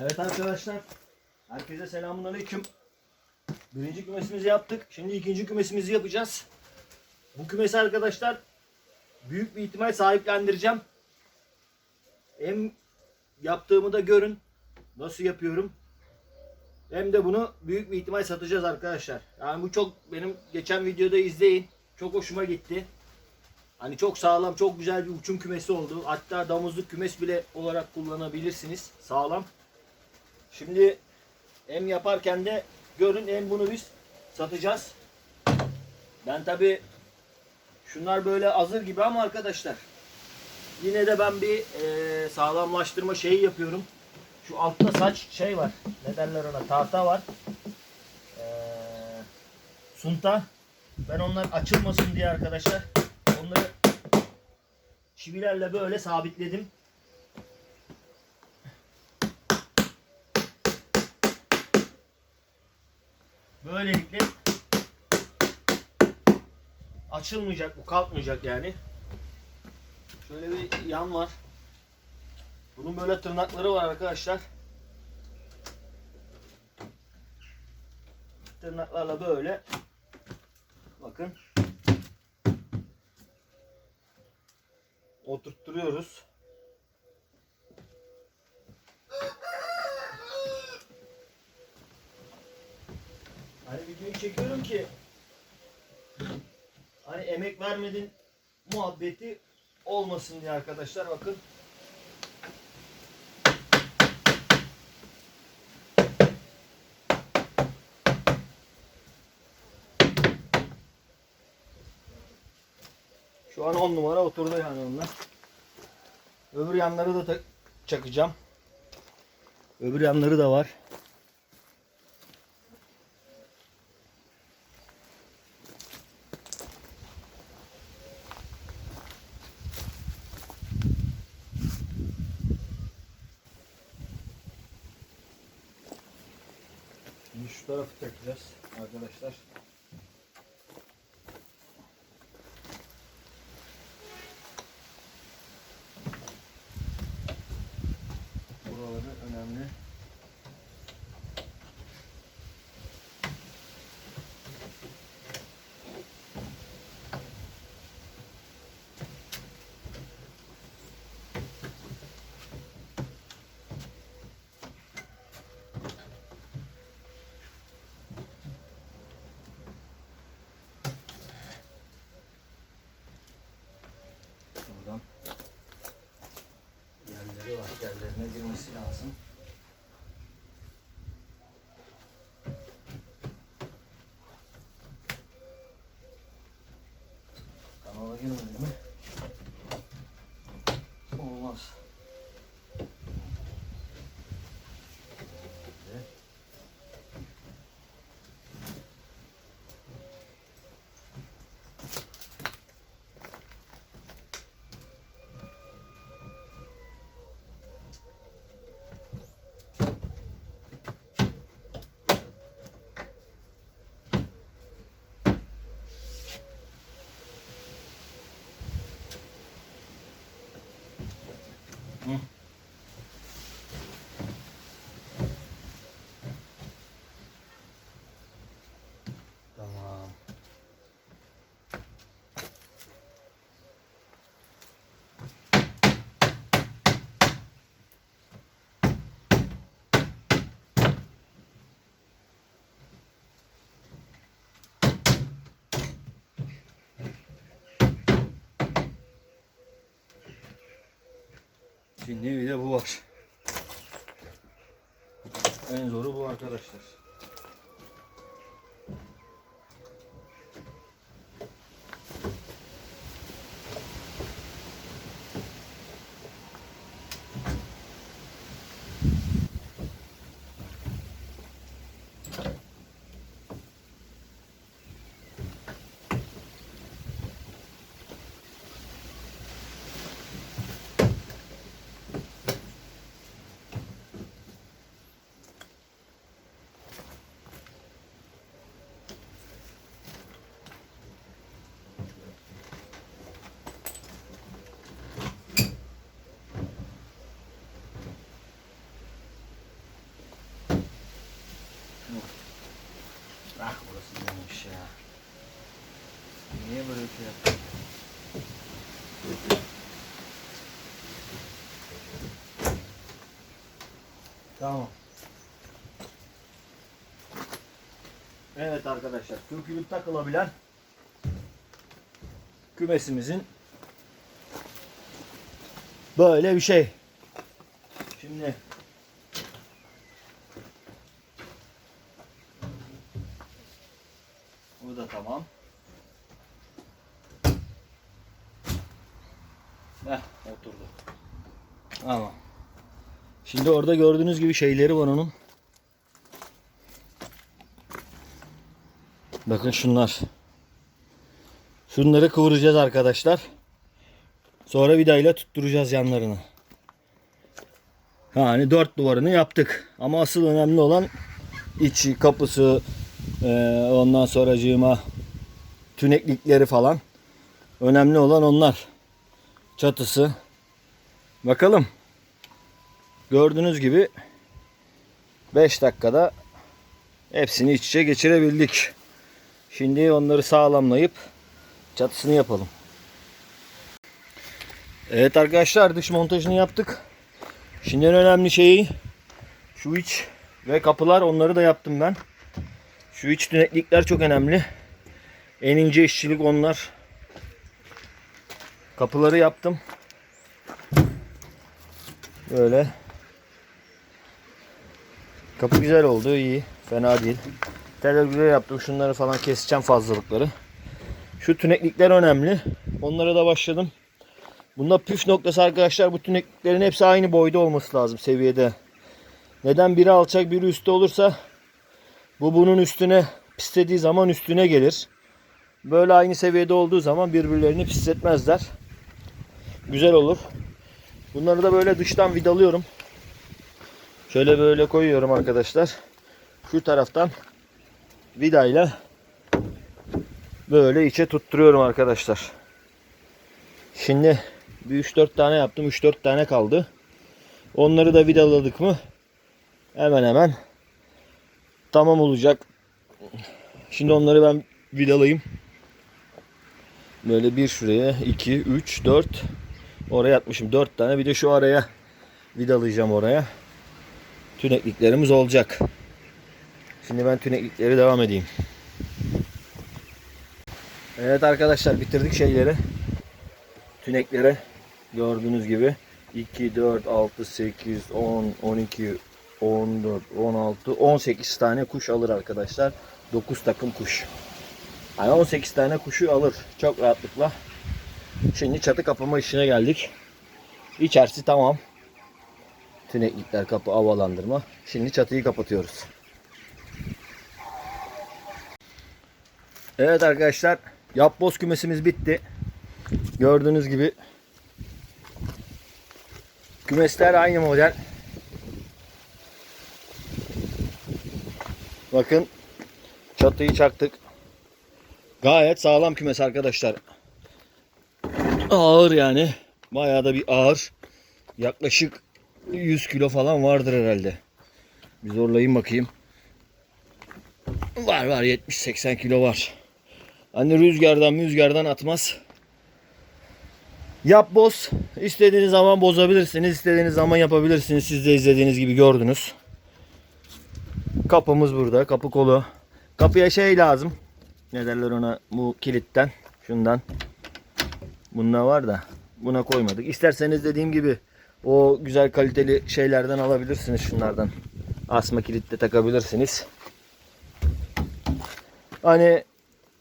Evet arkadaşlar. Herkese selamun aleyküm. Birinci kümesimizi yaptık. Şimdi ikinci kümesimizi yapacağız. Bu kümesi arkadaşlar büyük bir ihtimal sahiplendireceğim. Hem yaptığımı da görün. Nasıl yapıyorum. Hem de bunu büyük bir ihtimal satacağız arkadaşlar. Yani bu çok benim geçen videoda izleyin. Çok hoşuma gitti. Hani çok sağlam, çok güzel bir uçum kümesi oldu. Hatta damızlık kümes bile olarak kullanabilirsiniz. Sağlam. Şimdi hem yaparken de görün hem bunu biz satacağız. Ben tabi şunlar böyle hazır gibi ama arkadaşlar yine de ben bir eee, sağlamlaştırma şeyi yapıyorum. Şu altta saç şey var. Ne derler ona? Tahta var. Eee, sunta. Ben onlar açılmasın diye arkadaşlar onları çivilerle böyle sabitledim. Böylelikle açılmayacak bu kalkmayacak yani. Şöyle bir yan var. Bunun böyle tırnakları var arkadaşlar. Tırnaklarla böyle bakın oturtturuyoruz. Çekiyorum ki hani emek vermedin muhabbeti olmasın diye arkadaşlar bakın. Şu an 10 numara oturdu yani onlar. Öbür yanları da çakacağım. Öbür yanları da var. Şimdi şu tarafı takacağız arkadaşlar. Girmesi lazım. Şimdi bir de bu var. En zoru bu arkadaşlar. Tamam. Evet arkadaşlar, sökülüp takılabilen kümesimizin böyle bir şey. Şimdi bu da tamam. Heh, oturdu. Tamam. Şimdi orada gördüğünüz gibi şeyleri var onun. Bakın şunlar. Şunları kıvıracağız arkadaşlar. Sonra vidayla tutturacağız yanlarını. Yani dört duvarını yaptık. Ama asıl önemli olan içi, kapısı, eee, ondan sonracığıma tüneklikleri falan. Önemli olan onlar. Çatısı. Bakalım. Gördüğünüz gibi 5 dakikada hepsini iç içe geçirebildik. Şimdi onları sağlamlayıp çatısını yapalım. Evet arkadaşlar dış montajını yaptık. Şimdi en önemli şeyi şu iç ve kapılar onları da yaptım ben. Şu iç tüneklikler çok önemli. En ince işçilik onlar. Kapıları yaptım. Böyle. Kapı güzel oldu iyi. Fena değil. Televizyon yaptım. Şunları falan keseceğim fazlalıkları. Şu tüneklikler önemli. Onlara da başladım. Bunda püf noktası arkadaşlar bu tünekliklerin hepsi aynı boyda olması lazım seviyede. Neden biri alçak biri üstte olursa bu bunun üstüne pislediği zaman üstüne gelir. Böyle aynı seviyede olduğu zaman birbirlerini pisletmezler. Güzel olur. Bunları da böyle dıştan vidalıyorum. Şöyle böyle koyuyorum arkadaşlar. Şu taraftan vidayla böyle içe tutturuyorum arkadaşlar. Şimdi bir 3-4 tane yaptım. 3-4 tane kaldı. Onları da vidaladık mı hemen hemen tamam olacak. Şimdi onları ben vidalayayım. Böyle bir şuraya 2, 3, 4 oraya atmışım 4 tane. Bir de şu araya vidalayacağım oraya. Tünekliklerimiz olacak. Şimdi ben tüneklikleri devam edeyim. Evet arkadaşlar bitirdik şeyleri. Tüneklere gördüğünüz gibi 2, 4, 6, 8, 10, 12, 14, 16, 18 tane kuş alır arkadaşlar. 9 takım kuş. Yani 18 tane kuşu alır çok rahatlıkla. Şimdi çatı kapama işine geldik. İçerisi tamam. Tüneklikler kapı havalandırma. Şimdi çatıyı kapatıyoruz. Evet arkadaşlar yapboz kümesimiz bitti. Gördüğünüz gibi kümesler aynı model. Bakın çatıyı çaktık. Gayet sağlam kümes arkadaşlar. Ağır yani. Bayağı da bir ağır. Yaklaşık 100 kilo falan vardır herhalde. Bir zorlayayım bakayım. Var var 70-80 kilo var. Hani rüzgardan rüzgardan atmaz. Yap boz. İstediğiniz zaman bozabilirsiniz. istediğiniz zaman yapabilirsiniz. Siz de izlediğiniz gibi gördünüz. Kapımız burada. Kapı kolu. Kapıya şey lazım. Ne derler ona bu kilitten. Şundan. Bunda var da buna koymadık. İsterseniz dediğim gibi o güzel kaliteli şeylerden alabilirsiniz şunlardan. Asma kilitle takabilirsiniz. Hani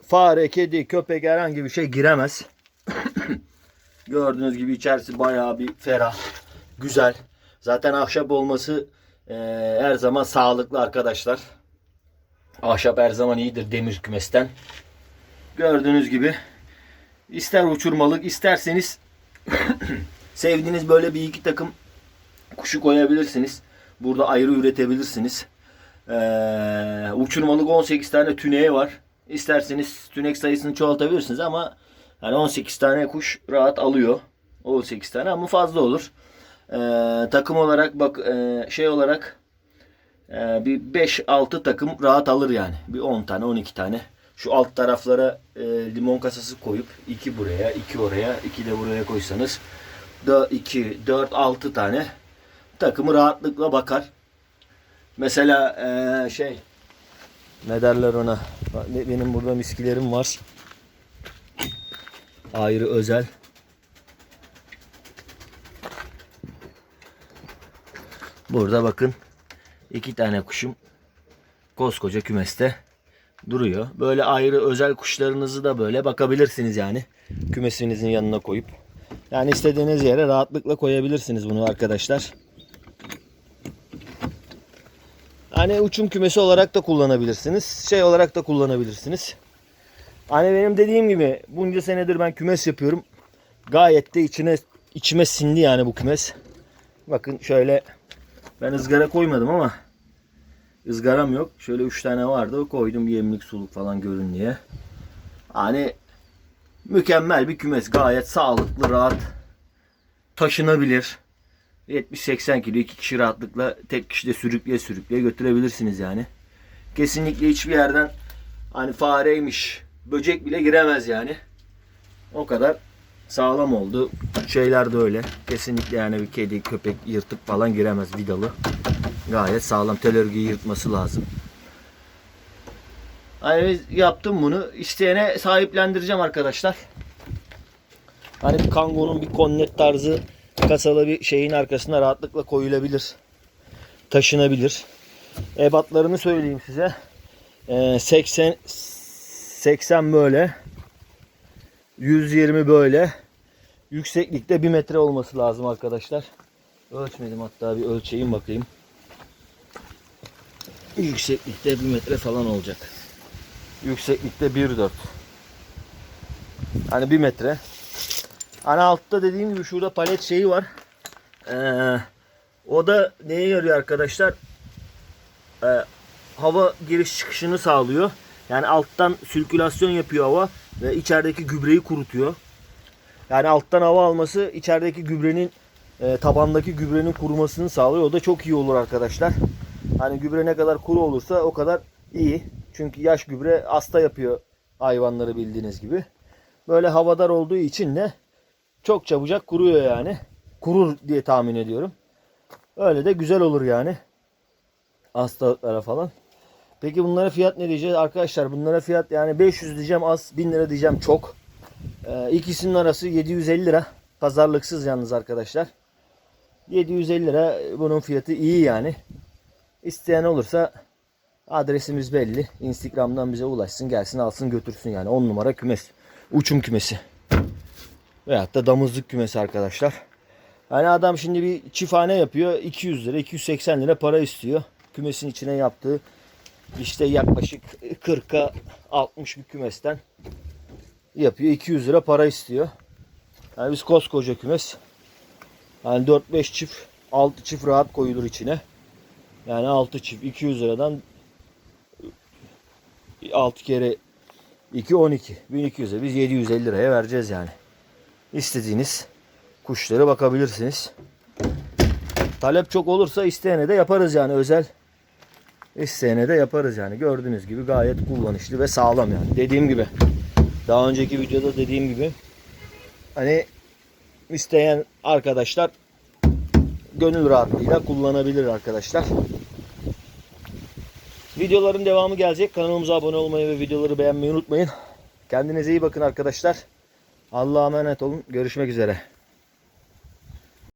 fare, kedi, köpek herhangi bir şey giremez. Gördüğünüz gibi içerisi bayağı bir ferah. Güzel. Zaten ahşap olması e, her zaman sağlıklı arkadaşlar. Ahşap her zaman iyidir demir kümesten. Gördüğünüz gibi ister uçurmalık isterseniz sevdiğiniz böyle bir iki takım kuşu koyabilirsiniz. Burada ayrı üretebilirsiniz. Ee, uçurmalık 18 tane tüneği var. İsterseniz tünek sayısını çoğaltabilirsiniz ama yani 18 tane kuş rahat alıyor. 18 tane ama fazla olur. Ee, takım olarak bak e, şey olarak e, bir 5-6 takım rahat alır yani. Bir 10 tane 12 tane Şu alt taraflara e, limon kasası koyup iki buraya, iki oraya, iki de buraya koysanız 2, 4, 6 tane takımı rahatlıkla bakar. Mesela e, şey ne derler ona? Be- Benim burada miskilerim var. Ayrı özel. Burada bakın iki tane kuşum koskoca kümeste duruyor. Böyle ayrı özel kuşlarınızı da böyle bakabilirsiniz yani. Kümesinizin yanına koyup. Yani istediğiniz yere rahatlıkla koyabilirsiniz bunu arkadaşlar. Hani uçum kümesi olarak da kullanabilirsiniz. Şey olarak da kullanabilirsiniz. Hani benim dediğim gibi bunca senedir ben kümes yapıyorum. Gayet de içine içime sindi yani bu kümes. Bakın şöyle ben ızgara koymadım ama ızgaram yok. Şöyle 3 tane vardı. Koydum yemlik suluk falan görün diye. Hani mükemmel bir kümes. Gayet sağlıklı, rahat. Taşınabilir. 70-80 kilo iki kişi rahatlıkla tek kişi de sürükleye sürükleye götürebilirsiniz yani. Kesinlikle hiçbir yerden hani fareymiş, böcek bile giremez yani. O kadar sağlam oldu. Şeyler de öyle. Kesinlikle yani bir kedi, köpek, yırtık falan giremez vidalı. Gayet sağlam. Tel örgüyü yırtması lazım. Hani yaptım bunu. İsteyene sahiplendireceğim arkadaşlar. Hani bir kangonun bir konnet tarzı kasalı bir şeyin arkasına rahatlıkla koyulabilir. Taşınabilir. Ebatlarını söyleyeyim size. Ee, 80 80 böyle. 120 böyle. Yükseklikte 1 metre olması lazım arkadaşlar. Ölçmedim hatta bir ölçeyim bakayım. Yükseklikte 1 metre falan olacak. Yükseklikte 1.4. Hani 1 metre. Hani altta dediğim gibi şurada palet şeyi var. Ee, o da neye yarıyor arkadaşlar? Ee, hava giriş çıkışını sağlıyor. Yani alttan sirkülasyon yapıyor hava ve içerideki gübreyi kurutuyor. Yani alttan hava alması içerideki gübrenin e, tabandaki gübrenin kurumasını sağlıyor. O da çok iyi olur arkadaşlar. Hani gübre ne kadar kuru olursa o kadar iyi. Çünkü yaş gübre hasta yapıyor hayvanları bildiğiniz gibi. Böyle havadar olduğu için de çok çabucak kuruyor yani. Kurur diye tahmin ediyorum. Öyle de güzel olur yani. Hastalıklara falan. Peki bunlara fiyat ne diyeceğiz? Arkadaşlar bunlara fiyat yani 500 diyeceğim az, 1000 lira diyeceğim çok. Ee, ikisinin arası 750 lira. Pazarlıksız yalnız arkadaşlar. 750 lira bunun fiyatı iyi yani. İsteyen olursa adresimiz belli. Instagram'dan bize ulaşsın gelsin alsın götürsün yani. 10 numara kümes. Uçum kümesi. Veyahut da damızlık kümesi arkadaşlar. Yani adam şimdi bir çifthane yapıyor. 200 lira 280 lira para istiyor. Kümesin içine yaptığı işte yaklaşık 40'a 60 bir kümesten yapıyor. 200 lira para istiyor. Yani biz koskoca kümes. Yani 4-5 çift 6 çift rahat koyulur içine. Yani 6 çift 200 liradan 6 kere 2 12 1200 lira. Biz 750 liraya vereceğiz yani. İstediğiniz kuşlara bakabilirsiniz. Talep çok olursa isteyene de yaparız yani özel isteyene de yaparız yani. Gördüğünüz gibi gayet kullanışlı ve sağlam yani. Dediğim gibi daha önceki videoda dediğim gibi hani isteyen arkadaşlar gönül rahatlığıyla kullanabilir arkadaşlar. Videoların devamı gelecek. Kanalımıza abone olmayı ve videoları beğenmeyi unutmayın. Kendinize iyi bakın arkadaşlar. Allah'a emanet olun. Görüşmek üzere.